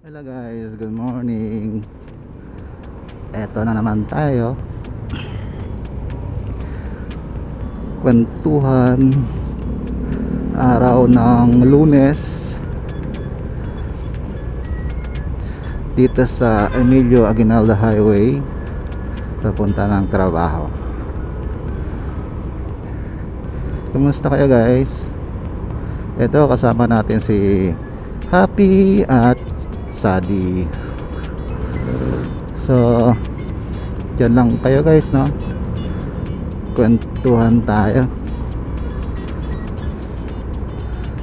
Hello guys, good morning. Eto na naman tayo. Kwentuhan. Araw ng lunes. Dito sa Emilio Aguinaldo Highway Papunta ng trabaho. Kumusta kayo guys? Ito kasama natin si Happy at Sadi So Diyan lang kayo guys no Kwentuhan tayo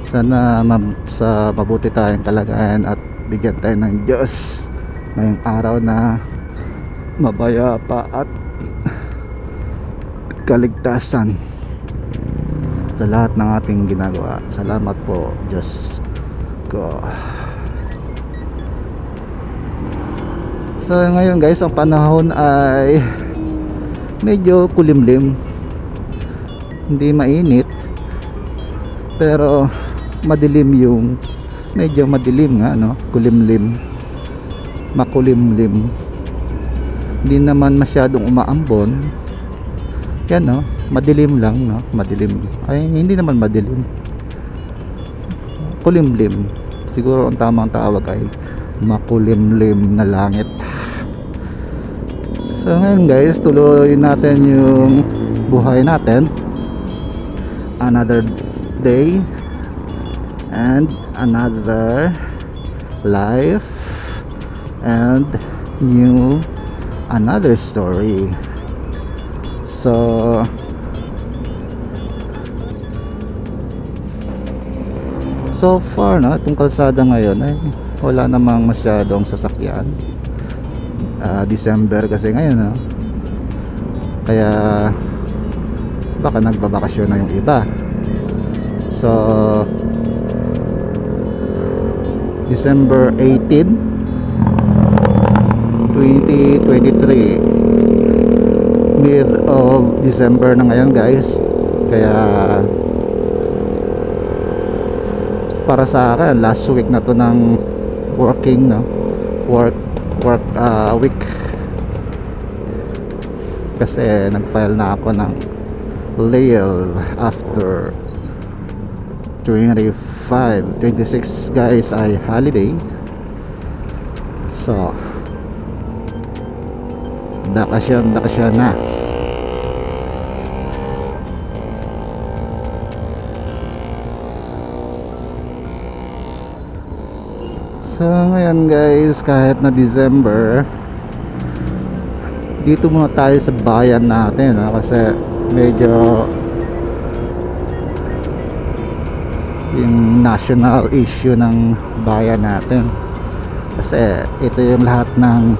Sana ma- sa mabuti tayong kalagayan at bigyan tayo ng Diyos ngayong araw na mabayapa at kaligtasan sa lahat ng ating ginagawa. Salamat po, Diyos ko. So ngayon guys, ang panahon ay medyo kulimlim. Hindi mainit. Pero madilim yung medyo madilim nga no, kulimlim. Makulimlim. Hindi naman masyadong umaambon. Yan no, madilim lang no, madilim. Ay hindi naman madilim. Kulimlim. Siguro ang tamang tawag ay makulimlim na langit. So ngayon guys, tuloy natin yung buhay natin. Another day and another life and new another story. So So far no, itong kalsada ngayon ay wala namang masyadong sasakyan. Ah, December kasi ngayon no. Kaya baka nagbabakasyon na yung iba. So December 18 2023 mid of December na ngayon guys kaya para sa akin last week na to ng working no? Work work uh, week. Kasi nag-file na ako ng leave after 25 26 guys ay holiday. So bakasyon bakasyon na ngayon guys, kahit na December, dito muna tayo sa bayan natin ha, kasi medyo yung national issue ng bayan natin. Kasi ito yung lahat ng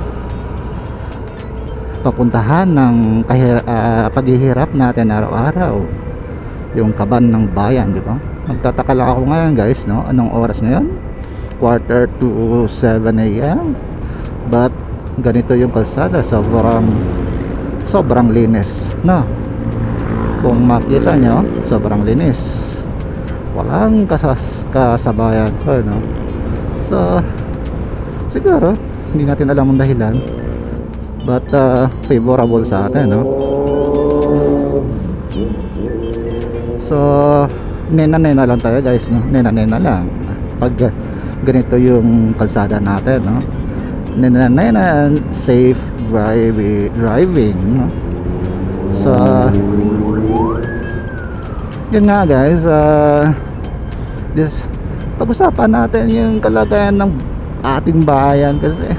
papuntahan ng ah, paghihirap natin araw-araw. Yung kaban ng bayan, di ba? Magtataka lang ako ngayon guys, no? Anong oras ngayon? Quarter to 7 a.m. But ganito yung kalsada, sobrang sobrang linis, no? Kung makita nyo, sobrang linis. Walang kasas kasabayan ko, no? So, siguro, hindi natin alam ang dahilan. But, uh, favorable sa atin, no? So, nena-nena lang tayo guys, no? Nena-nena lang. Pag ganito yung kalsada natin no? Nena safe driving driving no? so yun nga guys uh, this pag-usapan natin yung kalagayan ng ating bayan kasi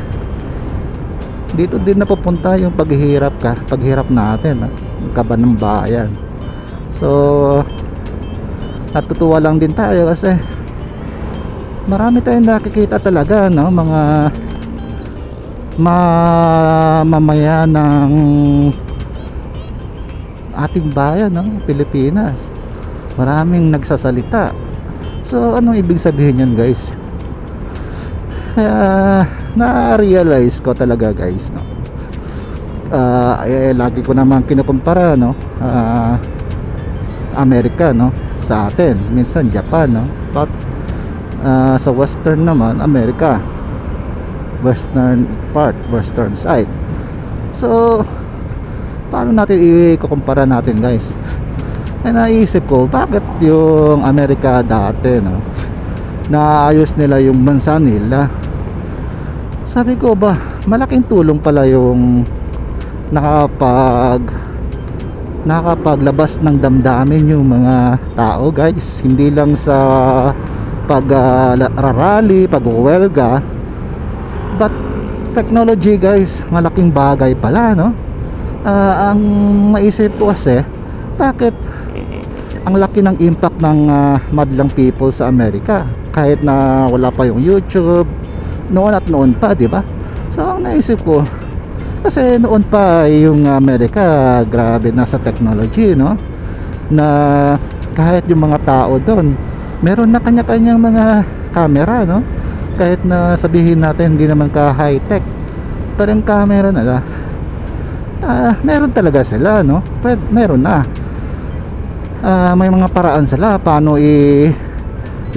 dito din napupunta yung paghihirap ka paghirap natin yung kaban ng bayan. So natutuwa lang din tayo kasi marami tayong nakikita talaga no? Mga mamamaya ng ating bayan no? Pilipinas. Maraming nagsasalita. So anong ibig sabihin yan guys? Kaya na-realize ko talaga guys no? Uh, eh, lagi ko naman kinukumpara no? Uh, Amerika no? Sa atin. Minsan Japan no? But ah, sa western naman Amerika western part western side. So paano natin i-kumpara natin guys? Ay naisip ko bakit yung Amerika dati no? Naayos nila yung bansa nila. Sabi ko ba malaking tulong pala yung nakapag nakapaglabas ng damdamin yung mga tao guys. Hindi lang sa pag uh, pag uwelga but technology guys malaking bagay pala no? Ah, ang maisip ko kasi bakit ang laki ng impact ng ah, madlang people sa Amerika? Kahit na wala pa yung YouTube noon at noon pa di ba? So ang naisip ko kasi noon pa yung Amerika grabe na sa technology no? Na kahit yung mga tao doon meron na kanya-kanyang mga camera no? Kahit na sabihin natin hindi naman ka high tech pero yung camera nila ah, meron talaga sila no? Pwede, meron na. Ah, may mga paraan sila paano i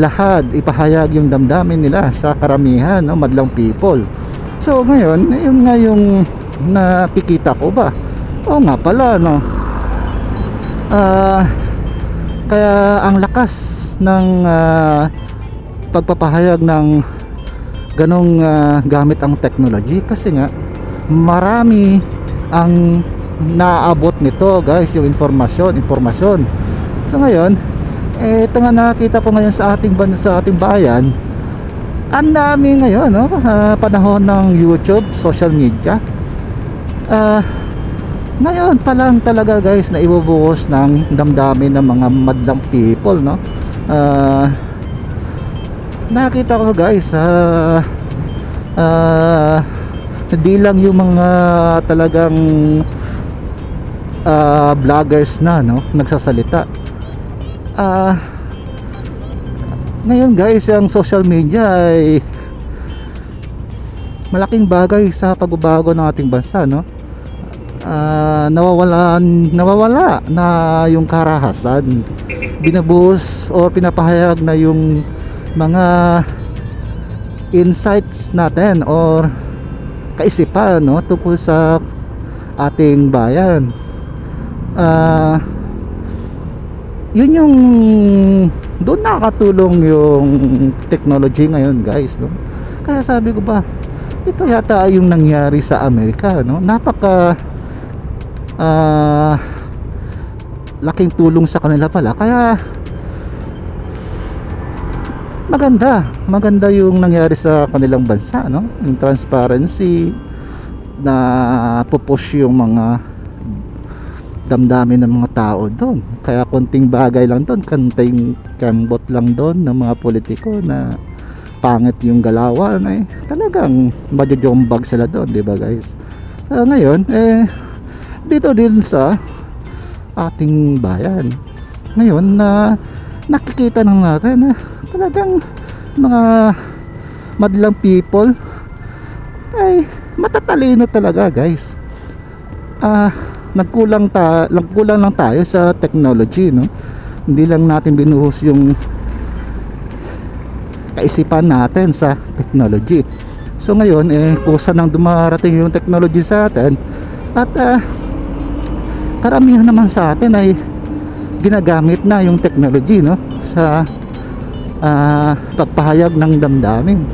lahad ipahayag yung damdamin nila sa karamihan no? Madlang people. So ngayon yung nga yung nakikita ko ba? Oo nga pala no? Ah, kaya ang lakas ng ah, pagpapahayag ng ganong ah, gamit ang technology kasi nga marami ang naaabot nito guys yung informasyon informasyon so ngayon eh, ito nga nakita ko ngayon sa ating sa ating bayan. Ang dami ngayon no ah, panahon ng YouTube social media. Ah ngayon pa lang talaga guys na ibubuhos ng damdamin ng mga madlang people no ah nakita ko guys ah ah hindi lang yung mga talagang ah, vloggers na no nagsasalita. Ah ngayon guys ang social media ay malaking bagay sa pagbabago ng ating bansa no? Ah, nawawala nawawala na yung karahasan binabuhos o pinapahayag na yung mga insights natin or kaisipan no tungkol sa ating bayan. Ah yun yung doon nakakatulong yung technology ngayon guys no? Kaya sabi ko ba ito yata yung nangyari sa Amerika no? Napaka ah laking tulong sa kanila pala. Kaya maganda. Maganda yung nangyari sa kanilang bansa no? Yung transparency na pupush yung mga damdamin ng mga tao doon. Kaya konting bagay lang doon kanting kambot lang doon ng mga politiko na pangit yung galawan eh. Talagang majojombag sila doon di ba guys? Ah, ngayon eh dito din sa ating bayan. Ngayon na nakikita ng natin na talagang mga madlang people ay matatalino talaga guys. Ah nagkulang ta nagkulang lang tayo sa technology no? Hindi lang natin binuhos yung kaisipan natin sa technology. So ngayon eh kusa nang dumarating yung technology sa atin. At ah, karamihan naman sa atin ay ginagamit na yung technology no? Sa ah, pagpahayag ng damdamin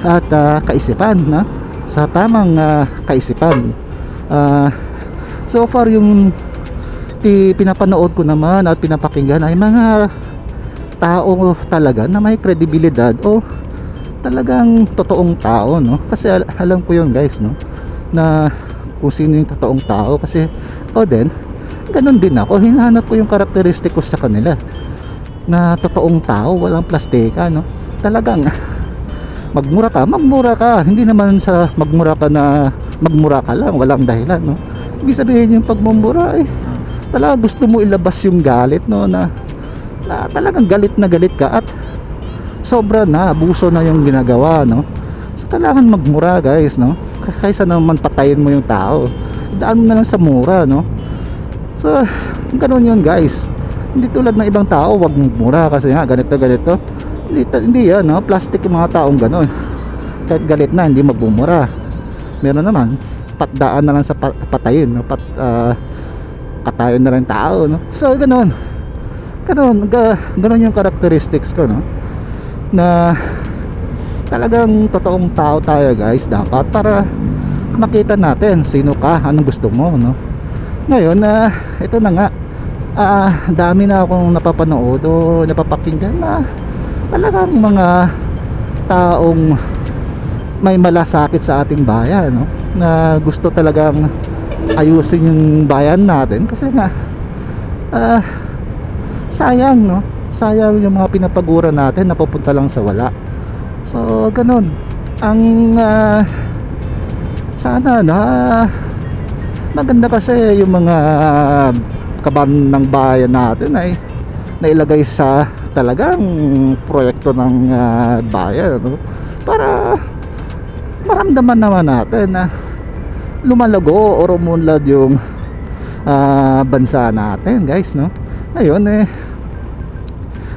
at ah, kaisipan no? Sa tamang ah, kaisipan. Ah, so far yung pinapanood ko naman at pinapakinggan ay mga tao talaga na may kredibilidad o talagang totoong tao no? Kasi al- alam ko yun guys no? Na kung sino yung totoong tao. Kasi o din ganun din ako. Hinahanap ko yung karakteristik ko sa kanila. Na totoong tao walang plastika no? Talagang magmura ka magmura ka. Hindi naman sa magmura ka na magmura ka lang walang dahilan no? Ibig sabihin yung pagmumura eh talaga gusto mo ilabas yung galit no? Na, na talagang galit na galit ka at sobra na abuso na yung ginagawa no? So kailangan magmura guys no kaysa naman patayin mo yung tao. Daan mo na lang sa mura no? So ganun yun guys. Hindi tulad ng ibang tao wag magmura kasi nga ganito ganito. Hindi, hindi yan no? Plastic yung mga taong ganun. Kahit galit na hindi magbumura meron naman patdaan na lang sa pa- patayin no? pat ah, katayin na lang tao no? So ganoon ganoon ga, ganoon yung characteristics ko no? Na talagang totoong tao tayo guys. Dapat para makita natin sino ka anong gusto mo no? Ngayon na ito na nga. Ah dami na akong napapanood o napapakinggan na talagang mga taong may malasakit sa ating bayan no? na gusto talagang ayusin yung bayan natin kasi nga ah, sayang no? Sayang yung mga pinapagura natin napupunta lang sa wala so ganun ang ah, sana na maganda kasi yung mga kaban ng bayan natin ay nailagay sa talagang proyekto ng ah, bayan no? para maramdaman naman natin na lumalago o rumunlad yung ah, bansa natin guys no ngayon eh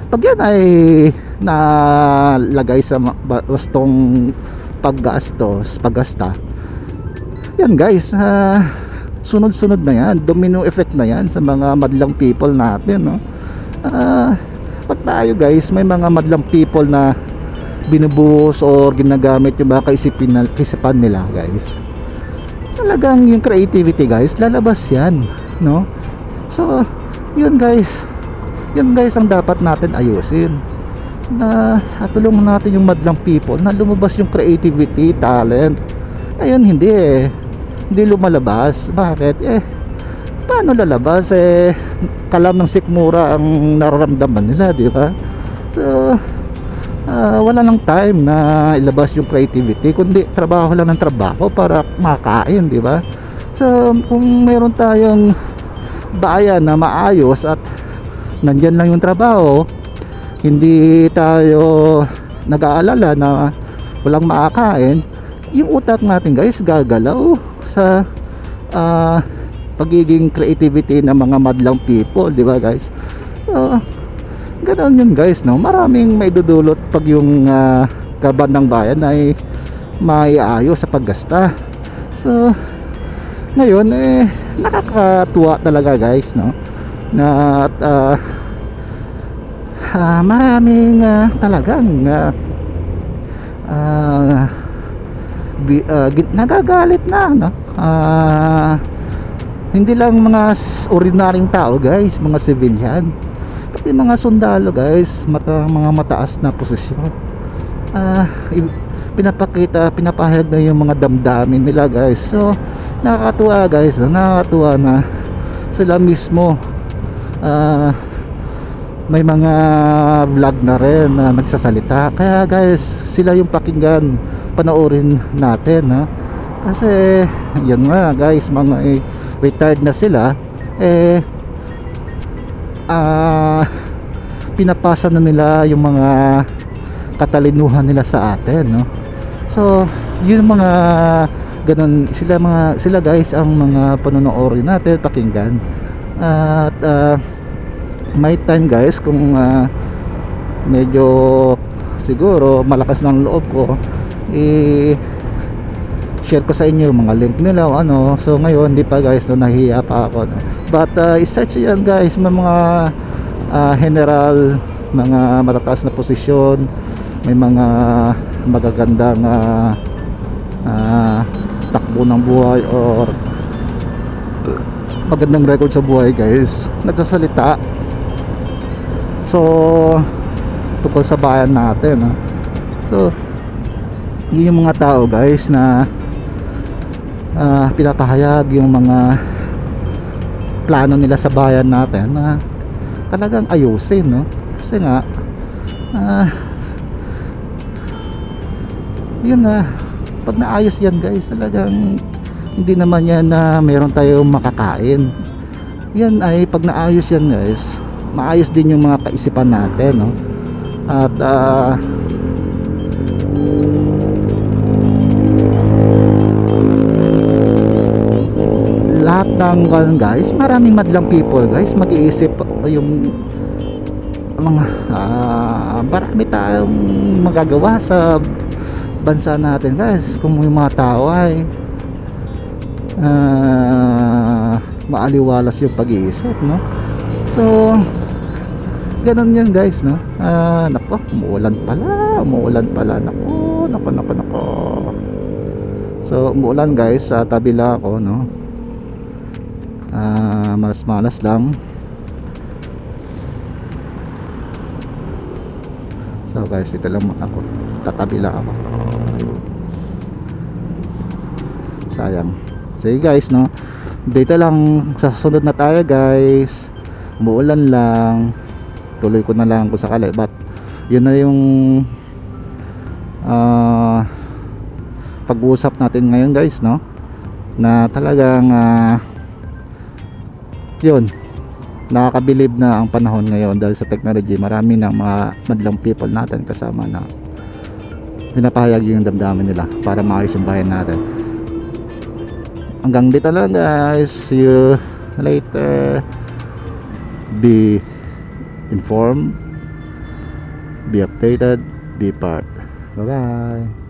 pag yan ay nalagay sa ma- ba- bastong paggastos paggasta. Yan guys ah, sunod-sunod na yan domino effect na yan sa mga madlang people natin no? Ah, pag tayo guys may mga madlang people na binubuhos or ginagamit yung mga kaisipin na, kaisipan nila guys. Talagang yung creativity guys lalabas yan no? So yun guys. Yun guys ang dapat natin ayusin na tulungan natin yung madlang people na lumabas yung creativity talent. Ayun hindi eh. Hindi lumalabas. Bakit? Eh paano lalabas? Eh kalam ng sikmura ang nararamdaman nila di ba? So ah, wala nang time na ilabas yung creativity kundi trabaho lang ng trabaho para makain di ba? So kung meron tayong bayan na maayos at nandyan lang yung trabaho hindi tayo nag-aalala na walang makakain. Yung utak natin guys gagalaw sa ah, pagiging creativity ng mga madlang people di ba guys? So Ganon yun guys no? Maraming may dudulot pag yung ah, kaban ng bayan ay maiayos sa paggasta. So ngayon eh nakakatuwa talaga guys no? Na at ah, ah, maraming ah, talagang ah, ah, bi- ah, gin- nagagalit na no? Ah, hindi lang mga ordinaryong tao guys mga civilian pati mga sundalo guys mata, mga mataas na posisyon. I- pinapakita pinapahayag na yung mga damdamin nila guys. So nakakatuwa guys nakakatuwa na sila mismo ah may mga vlog na rin na nagsasalita. Kaya guys sila yung pakinggan panoorin natin ha? Kasi yun nga guys mga eh, retired na sila eh ah pinapasa na nila yung mga katalinuhan nila sa atin no? So yun mga ganun sila mga sila guys ang mga panonoodin natin pakinggan. At ah, may time guys kung ah, medyo siguro malakas ng loob ko eh share ko sa inyo yung mga link nila o ano. So ngayon hindi pa guys no nahiya pa ako no? but uh, i-search yan guys may mga ah, general mga matataas na posisyon may mga magagandang ah, ah, takbo ng buhay or magandang record sa buhay guys. Nagsasalita so tungkol sa bayan natin no? so yun yung mga tao guys na ah, pinapahayag yung mga plano nila sa bayan natin na talagang ayusin no kasi nga ah, yun na pag naayos yan guys talagang hindi naman yan na meron tayong makakain yan ay pag naayos yan guys maayos din yung mga kaisipan natin no? At ah, lahat ng guys maraming madlang people guys mag-iisip yung mga ah, marami tayong magagawa sa bansa natin guys. Kung yung mga tao ay ah, maaliwalas yung pag-iisip no? So ganun yan guys no? Ah nako umuulan pala umuulan pala. Nako nako nako nako. So umuulan guys sa tabi lang ako no? Ah malas malas lang. So guys dito lang ako. Tatabi lang ako. Sayang. Sige guys no? Dito lang. Sa susunod na tayo guys. Umuulan lang tuloy ko na lang kung sakali but yun na yung ah pag-uusap natin ngayon guys no? Na talagang ah, yun nakakabilib na ang panahon ngayon dahil sa technology. Marami ng mga madlang people natin kasama na pinapahayag yung damdamin nila para maayos yung bayan natin. Hanggang dito lang guys. See you later. Be informed be updated be part. Bye bye